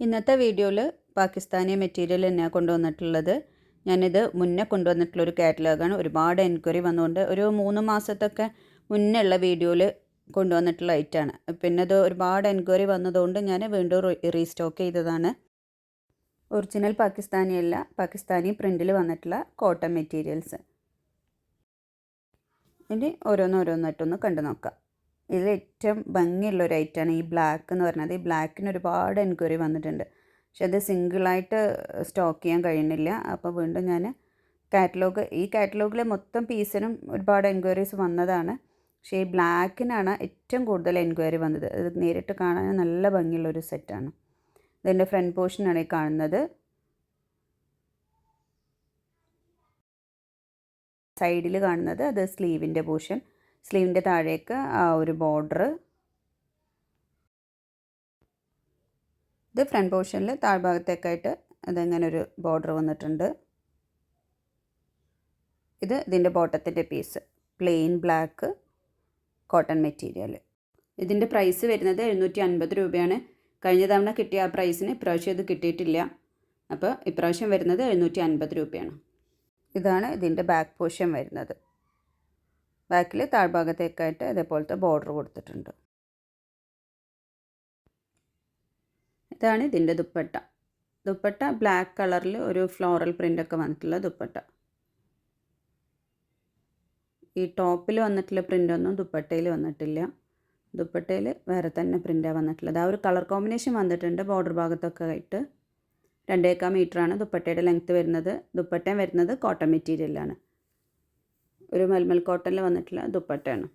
ഇന്നത്തെ വീഡിയോയിൽ പാകിസ്ഥാനി മെറ്റീരിയൽ തന്നെയാണ് കൊണ്ടുവന്നിട്ടുള്ളത്. ഞാനിത് മുന്നേ കൊണ്ടുവന്നിട്ടുള്ള ഒരു കാറ്റലോഗാണ് ഒരുപാട് എൻക്വയറി വന്നുകൊണ്ട് ഒരു മൂന്ന് മാസത്തൊക്കെ മുന്നേ ഉള്ള വീഡിയോയിൽ കൊണ്ടുവന്നിട്ടുള്ള ഐറ്റാണ് പിന്നെ ഇത് ഒരുപാട് എൻക്വയറി വന്നതുകൊണ്ട് ഞാൻ വീണ്ടും റീസ്റ്റോക്ക് ചെയ്തതാണ്. ഒറിജിനൽ പാകിസ്ഥാനി അല്ല പാകിസ്ഥാനി പ്രിന്റിൽ വന്നിട്ടുള്ള കോട്ടൺ മെറ്റീരിയൽസ് ഇനി ഓരോന്നോരോന്നായിട്ടൊന്ന് കണ്ടു നോക്കാം ഇതിൽ ഏറ്റവും ഭംഗിയുള്ള ഒരു ഐറ്റമാണ് ഈ ബ്ലാക്ക് എന്ന് പറഞ്ഞത്. ഈ ബ്ലാക്കിന് ഒരുപാട് എൻക്വയറി വന്നിട്ടുണ്ട്. പക്ഷെ അത് സിംഗിളായിട്ട് സ്റ്റോക്ക് ചെയ്യാൻ കഴിയുന്നില്ല. അപ്പോൾ വീണ്ടും ഞാൻ കാറ്റലോഗ് ഈ കാറ്റലോഗിലെ മൊത്തം പീസിനും ഒരുപാട് എൻക്വയറീസ് വന്നതാണ്. പക്ഷേ ഈ ബ്ലാക്കിനാണ് ഏറ്റവും കൂടുതൽ എൻക്വയറി വന്നത്. ഇത് നേരിട്ട് കാണാൻ നല്ല ഭംഗിയുള്ള ഒരു സെറ്റാണ് ഇതിന്റെ ഫ്രണ്ട് പോർഷനാണ് ഈ കാണുന്നത്. സൈഡിൽ കാണുന്നത് അത് സ്ലീവിന്റെ പോർഷൻ സ്ലീവിന്റെ താഴേക്ക് ആ ഒരു ബോർഡർ. ഇത് ഫ്രണ്ട് പോർഷനിൽ താഴ്ഭാഗത്തേക്കായിട്ട് അതങ്ങനെ ഒരു ബോർഡർ വന്നിട്ടുണ്ട്. ഇത് ഇതിന്റെ ബോട്ടത്തിന്റെ piece plain black cotton material. ഇതിന്റെ പ്രൈസ് വരുന്നത് എഴുന്നൂറ്റി അൻപത് രൂപയാണ്. കഴിഞ്ഞ തവണ കിട്ടിയ ആ പ്രൈസിന് ഇപ്രാവശ്യം ഇത് കിട്ടിയിട്ടില്ല. അപ്പോൾ ഇപ്രാവശ്യം വരുന്നത് എഴുന്നൂറ്റി അൻപത് രൂപയാണ്. ഇതാണ് ഇതിന്റെ ബാക്ക് പോർഷൻ വരുന്നത്. ബാക്കിൽ താഴ്ഭാഗത്തേക്കായിട്ട് ഇതേപോലത്തെ ബോർഡർ കൊടുത്തിട്ടുണ്ട്. ഇതാണ് ഇതിന്റെ ദുപ്പട്ട. ദുപ്പട്ട ബ്ലാക്ക് കളറിൽ ഒരു ഫ്ലോറൽ പ്രിന്റൊക്കെ വന്നിട്ടുള്ള ദുപ്പട്ട. ഈ ടോപ്പിൽ വന്നിട്ടുള്ള പ്രിന്റൊന്നും ദുപ്പട്ടയിൽ വന്നിട്ടില്ല. ദുപ്പട്ടയിൽ വേറെ തന്നെ പ്രിന്റാണ് വന്നിട്ടുള്ളത്. ആ ഒരു കളർ കോമ്പിനേഷൻ വന്നിട്ടുണ്ട് ബോർഡർ ഭാഗത്തൊക്കെ ആയിട്ട്. രണ്ടേക്കാൽ മീറ്ററാണ് ദുപ്പട്ടയുടെ ലെങ്ത്ത് വരുന്നത്. ദുപ്പട്ടയും വരുന്നത് കോട്ടൺ മെറ്റീരിയലാണ് ഒരു മൽമൽ കോട്ടണിൽ വന്നിട്ടുള്ള ദുപ്പട്ടയാണ്.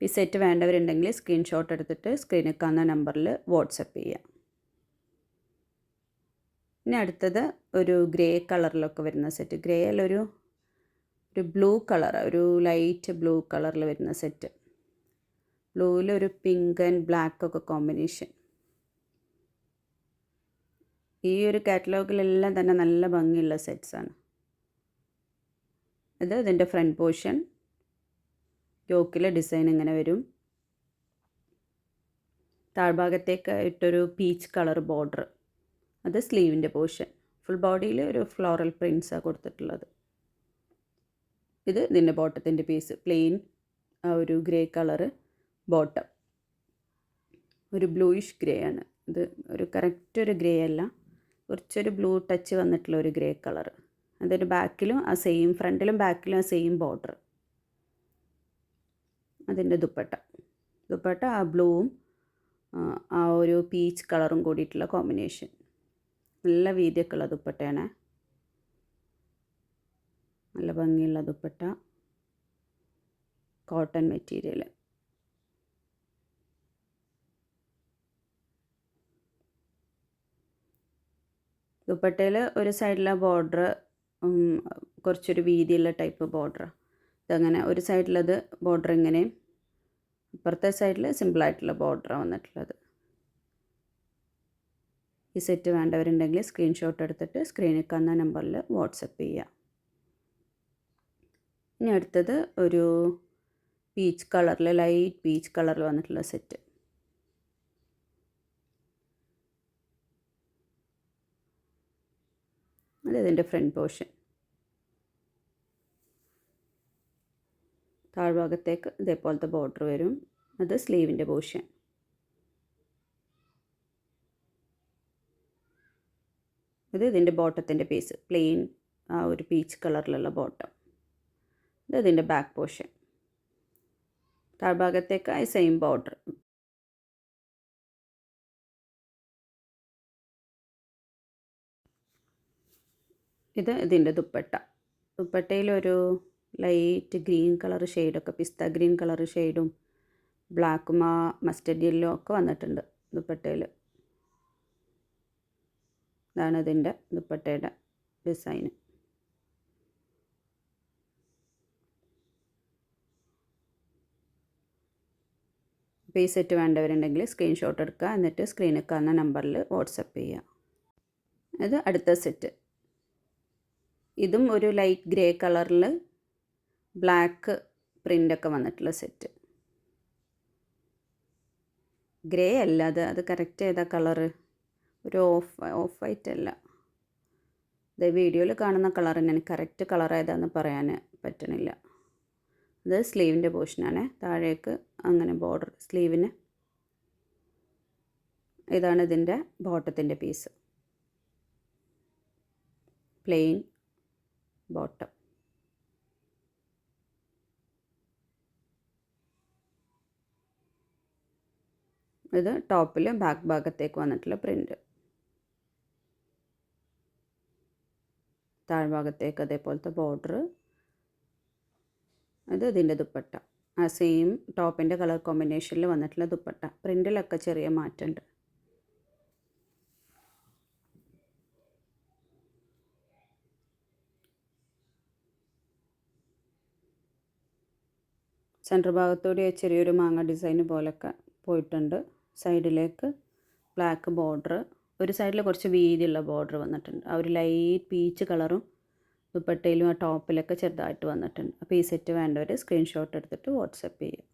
ഈ സെറ്റ് വേണ്ടവരുണ്ടെങ്കിൽ സ്ക്രീൻഷോട്ട് എടുത്തിട്ട് സ്ക്രീനിൽ കാണുന്ന നമ്പറിൽ വാട്സപ്പ് ചെയ്യാം. ഇനി അടുത്തത് ഒരു ഗ്രേ കളറിലൊക്കെ വരുന്ന സെറ്റ് ഗ്രേ അല്ലൊരു ഒരു ബ്ലൂ കളർ ഒരു ലൈറ്റ് ബ്ലൂ കളറിൽ വരുന്ന സെറ്റ് ബ്ലൂവിൽ ഒരു പിങ്ക് ആൻഡ് ബ്ലാക്ക് ഒക്കെ കോമ്പിനേഷൻ ഈ ഒരു കാറ്റലോഗിലെല്ലാം തന്നെ നല്ല ഭംഗിയുള്ള സെറ്റ്സാണ് ഇത് ഇതിന്റെ ഫ്രണ്ട് പോർഷൻ യോക്കിലെ ഡിസൈൻ ഇങ്ങനെ വരും. താഴ്ഭാഗത്തേക്ക് ഇട്ടൊരു പീച്ച് കളർ ബോർഡർ അത് സ്ലീവിന്റെ പോർഷൻ ഫുൾ ബോഡിയിൽ ഒരു ഫ്ലോറൽ പ്രിൻസാണ് കൊടുത്തിട്ടുള്ളത്. ഇത് ഇതിന്റെ ബോട്ടത്തിന്റെ പീസ് പ്ലെയിൻ ഒരു ഗ്രേ കളറ് ബോട്ടം ഒരു ബ്ലൂയിഷ് ഗ്രേ ആണ്. ഇത് ഒരു കറക്റ്റ് ഒരു ഗ്രേ അല്ല. കുറച്ചൊരു ബ്ലൂ ടച്ച് വന്നിട്ടുള്ള ഒരു ഗ്രേ കളർ അതിന്റെ ബാക്കിലും ആ സെയിം ഫ്രണ്ടിലും ബാക്കിലും ആ സെയിം ബോർഡർ അതിന്റെ ദുപ്പട്ട. ദുപ്പട്ട ആ ബ്ലൂവും ആ ഒരു പീച്ച് കളറും കൂടിയിട്ടുള്ള കോമ്പിനേഷൻ നല്ല വീതിയൊക്കെയുള്ള ദുപ്പട്ടയാണ്. നല്ല ഭംഗിയുള്ള ദുപ്പട്ട. കോട്ടൺ മെറ്റീരിയൽ ദുപ്പട്ടയിൽ ഒരു സൈഡിലെ ബോർഡർ കുറച്ചൊരു വീതിയുള്ള ടൈപ്പ് ബോർഡർ ഇതങ്ങനെ ഒരു സൈഡിലത് ബോർഡർ ഇങ്ങനെയും ഇപ്പുറത്തെ സൈഡിൽ സിമ്പിളായിട്ടുള്ള ബോർഡർ വന്നിട്ടുള്ളത്. ഈ സെറ്റ് വേണ്ടവരുണ്ടെങ്കിൽ സ്ക്രീൻഷോട്ട് എടുത്തിട്ട് സ്ക്രീനിൽ കാണുന്ന നമ്പറിൽ വാട്സപ്പ് ചെയ്യുക ഇനി അടുത്തത് ഒരു പീച്ച് കളറിൽ ലൈറ്റ് പീച്ച് കളറിൽ വന്നിട്ടുള്ള സെറ്റ് അത് ഇതിന്റെ ഫ്രണ്ട് പോർഷൻ താഴ്ഭാഗത്തേക്ക് ഇതേപോലത്തെ ബോർഡർ വരും. അത് സ്ലീവിന്റെ പോർഷൻ ഇത് ഇതിന്റെ ബോട്ടത്തിന്റെ പീസ് പ്ലെയിൻ ആ ഒരു പീച്ച് കളറിലുള്ള ബോട്ടം ഇത് ഇതിന്റെ ബാക്ക് പോർഷൻ താഴ്ഭാഗത്തേക്ക് ആ സെയിം ബോർഡർ ഇത് ഇതിന്റെ ദുപ്പട്ട. ദുപ്പട്ടയിലൊരു ലൈറ്റ് ഗ്രീൻ കളർ ഷെയ്ഡൊക്കെ പിസ്ത ഗ്രീൻ കളർ ഷെയ്ഡും ബ്ലാക്കും ആ മസ്റ്റർഡ് യെല്ലോ ഒക്കെ വന്നിട്ടുണ്ട് ദുപ്പട്ടയിൽ ഇതാണ് ഇതിന്റെ ദുപ്പട്ടയുടെ ഡിസൈൻ അപ്പോൾ ഈ സെറ്റ് വേണ്ടവരുണ്ടെങ്കിൽ സ്ക്രീൻഷോട്ട് എടുക്കുക. എന്നിട്ട് സ്ക്രീനിൽ കാണുന്ന നമ്പറിൽ വാട്സപ്പ് ചെയ്യുക. ഇത് അടുത്ത സെറ്റ്. ഇതും ഒരു ലൈറ്റ് ഗ്രേ കളറിൽ ബ്ലാക്ക് പ്രിന്റൊക്കെ വന്നിട്ടുള്ള സെറ്റ് ഗ്രേ അല്ല അത് അത് കറക്റ്റ് ഏതാ കളറ് ഒരു ഓഫ് ഓഫ് വൈറ്റ് അല്ല. ഇത് വീഡിയോയിൽ കാണുന്ന കളർ തന്നെ കറക്റ്റ് കളർ ഏതാണെന്ന് പറയാൻ പറ്റണില്ല. ഇത് സ്ലീവിന്റെ പോർഷനാണ് താഴേക്ക് അങ്ങനെ ബോർഡർ സ്ലീവിന് ഇതാണ് ഇതിന്റെ ബോട്ടത്തിന്റെ പീസ് പ്ലെയിൻ ബോട്ടം ഇത് ടോപ്പിൽ ബാക്ക് ഭാഗത്തേക്ക് വന്നിട്ടുള്ള പ്രിന്റ് താഴ്ഭാഗത്തേക്ക് അതേപോലത്തെ ബോർഡർ ഇത് ഇതിന്റെ ദുപ്പട്ട. ആ സെയിം ടോപ്പിന്റെ കളർ കോമ്പിനേഷനിൽ വന്നിട്ടുള്ള ദുപ്പട്ട. പ്രിന്റിലൊക്കെ ചെറിയ മാറ്റമുണ്ട്. സെന്റർ ഭാഗത്തൂടെ ചെറിയൊരു മാങ്ങ ഡിസൈൻ പോലൊക്കെ പോയിട്ടുണ്ട്. സൈഡിലേക്ക് ബ്ലാക്ക് ബോർഡർ ഒരു സൈഡിൽ കുറച്ച് വീതിയുള്ള ബോർഡർ വന്നിട്ടുണ്ട്. ആ ഒരു ലൈറ്റ് പീച്ച് കളറും ദുപ്പട്ടയിലും ആ ടോപ്പിലൊക്കെ ചെറുതായിട്ട് വന്നിട്ടുണ്ട്. അപ്പോൾ ഈ സെറ്റ് വേണ്ടവർ സ്ക്രീൻഷോട്ട് എടുത്തിട്ട് വാട്സപ്പ് ചെയ്യുക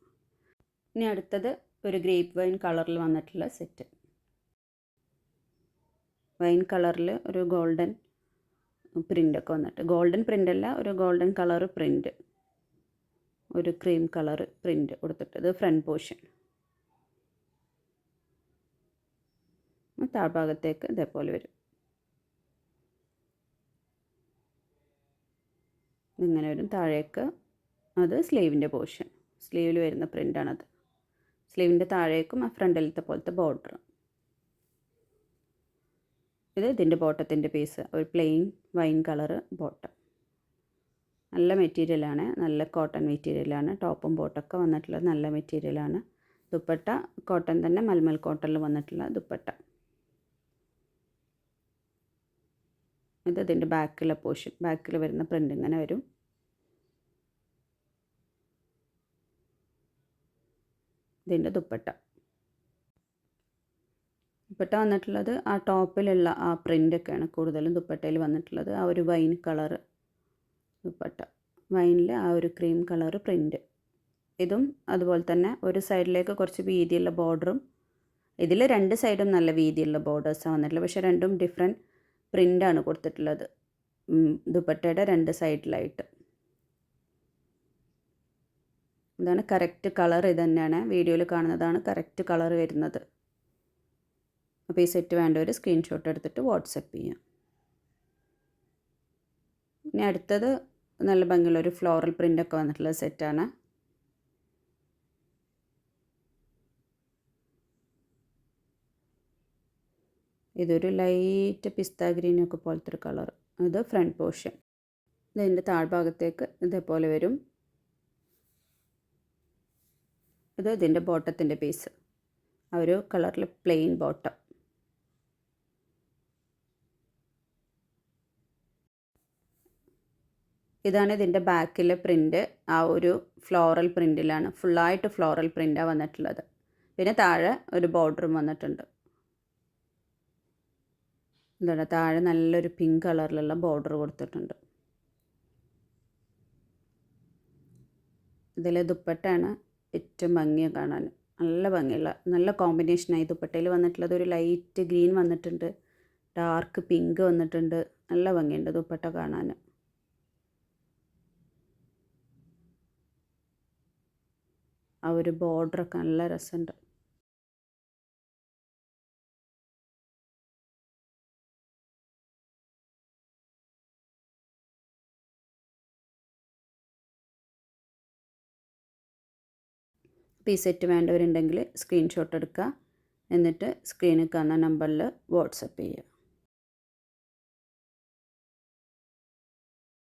ഇനി അടുത്തത് ഒരു ഗ്രേപ്പ് വൈൻ കളറിൽ വന്നിട്ടുള്ള സെറ്റ്. വൈൻ കളറിൽ ഒരു ഗോൾഡൻ പ്രിന്റൊക്കെ വന്നിട്ട്. ഗോൾഡൻ പ്രിന്റ് അല്ല ഒരു ഗോൾഡൻ കളർ പ്രിന്റ് ഒരു ക്രീം കളർ പ്രിന്റ് കൊടുത്തിട്ടത് ഫ്രണ്ട് പോർഷൻ താഴ്ഭാഗത്തേക്ക് ഇതേപോലെ വരും. ഇങ്ങനെ വരും. താഴേക്ക് അത് സ്ലീവിന്റെ പോർഷൻ സ്ലീവിൽ വരുന്ന പ്രിന്റാണത് സ്ലീവിന്റെ താഴേക്കും ആ ഫ്രണ്ടിലത്തെ പോലത്തെ ബോർഡർ ഇത് ഇതിന്റെ ബോട്ടത്തിന്റെ പീസ് ഒരു പ്ലെയിൻ വൈൻ കളറ് ബോട്ടം നല്ല മെറ്റീരിയലാണ് നല്ല കോട്ടൺ മെറ്റീരിയലാണ് ടോപ്പും ബോട്ടൊക്കെ വന്നിട്ടുള്ള നല്ല മെറ്റീരിയലാണ്. ദുപ്പട്ട കോട്ടൺ തന്നെ മൽമൽ കോട്ടണിൽ വന്നിട്ടുള്ള ദുപ്പട്ട. ഇത് ഇതിന്റെ ബാക്കിലെ പോർഷൻ ബാക്കിൽ വരുന്ന പ്രിന്റ് ഇങ്ങനെ വരും. ഇതിന്റെ ദുപ്പട്ട. ദുപ്പട്ട വന്നിട്ടുള്ളത് ആ ടോപ്പിലുള്ള ആ പ്രിന്റൊക്കെയാണ് കൂടുതലും ദുപ്പട്ടയിൽ വന്നിട്ടുള്ളത്. ആ ഒരു വൈൻ കളറ് ദുപ്പട്ട. വൈനിൽ ആ ഒരു ക്രീം കളർ പ്രിന്റ് ഇതും അതുപോലെ തന്നെ ഒരു സൈഡിലേക്ക് കുറച്ച് വീതിയുള്ള ബോർഡറും. ഇതിൽ രണ്ട് സൈഡും നല്ല വീതിയുള്ള ബോർഡേഴ്സാണ് വന്നിട്ടുള്ളത്. പക്ഷേ രണ്ടും ഡിഫറെന്റ് പ്രിന്റാണ് കൊടുത്തിട്ടുള്ളത്. ദുപ്പട്ടയുടെ രണ്ട് സൈഡിലായിട്ട്. ഇതാണ് കറക്റ്റ് കളർ ഇത് തന്നെയാണ് വീഡിയോയിൽ കാണുന്നതാണ് കറക്റ്റ് കളർ വരുന്നത്. അപ്പോൾ ഈ സെറ്റ് വേണ്ടവർ സ്ക്രീൻഷോട്ട് എടുത്തിട്ട് വാട്സപ്പ് ചെയ്യാം. ഇനി അടുത്തത് നല്ല ഭംഗിയുള്ള ഒരു ഫ്ലോറൽ പ്രിന്റൊക്കെ വന്നിട്ടുള്ള സെറ്റാണ് ഇതൊരു ലൈറ്റ് പിസ്ത ഗ്രീനൊക്കെ പോലത്തെ ഒരു കളർ ഇത് ഫ്രണ്ട് പോർഷൻ ഇതിന്റെ താഴ്ഭാഗത്തേക്ക് ഇതേപോലെ വരും. ഇത് ഇതിന്റെ ബോട്ടത്തിന്റെ പീസ് ആ ഒരു കളറിൽ പ്ലെയിൻ ബോട്ടം ഇതാണ് ഇതിന്റെ ബാക്കിലെ പ്രിന്റ്. ആ ഒരു ഫ്ലോറൽ പ്രിന്റിലാണ് ഫുള്ളായിട്ട് ഫ്ലോറൽ പ്രിന്റാണ് വന്നിട്ടുള്ളത്. പിന്നെ താഴെ ഒരു ബോർഡറും വന്നിട്ടുണ്ട്. എന്താണ് താഴെ നല്ലൊരു പിങ്ക് കളറിലുള്ള ബോർഡർ കൊടുത്തിട്ടുണ്ട്. ഇതിലെ ദുപ്പട്ടയാണ് ഏറ്റവും ഭംഗിയ കാണാൻ. നല്ല ഭംഗിയുള്ള നല്ല കോമ്പിനേഷനായി ദുപ്പട്ടയിൽ വന്നിട്ടുള്ളത്. ഒരു ലൈറ്റ് ഗ്രീൻ വന്നിട്ടുണ്ട്. ഡാർക്ക് പിങ്ക് വന്നിട്ടുണ്ട്. നല്ല ഭംഗിയുണ്ട് ദുപ്പട്ട കാണാൻ. ആ ഒരു ബോർഡറൊക്കെ നല്ല രസമുണ്ട്. ഈ സെറ്റ് വേണ്ടവരുണ്ടെങ്കിൽ സ്ക്രീൻഷോട്ട് എടുക്കുക. എന്നിട്ട് സ്ക്രീനിൽ കാണുന്ന നമ്പറിൽ വാട്സപ്പ് ചെയ്യുക.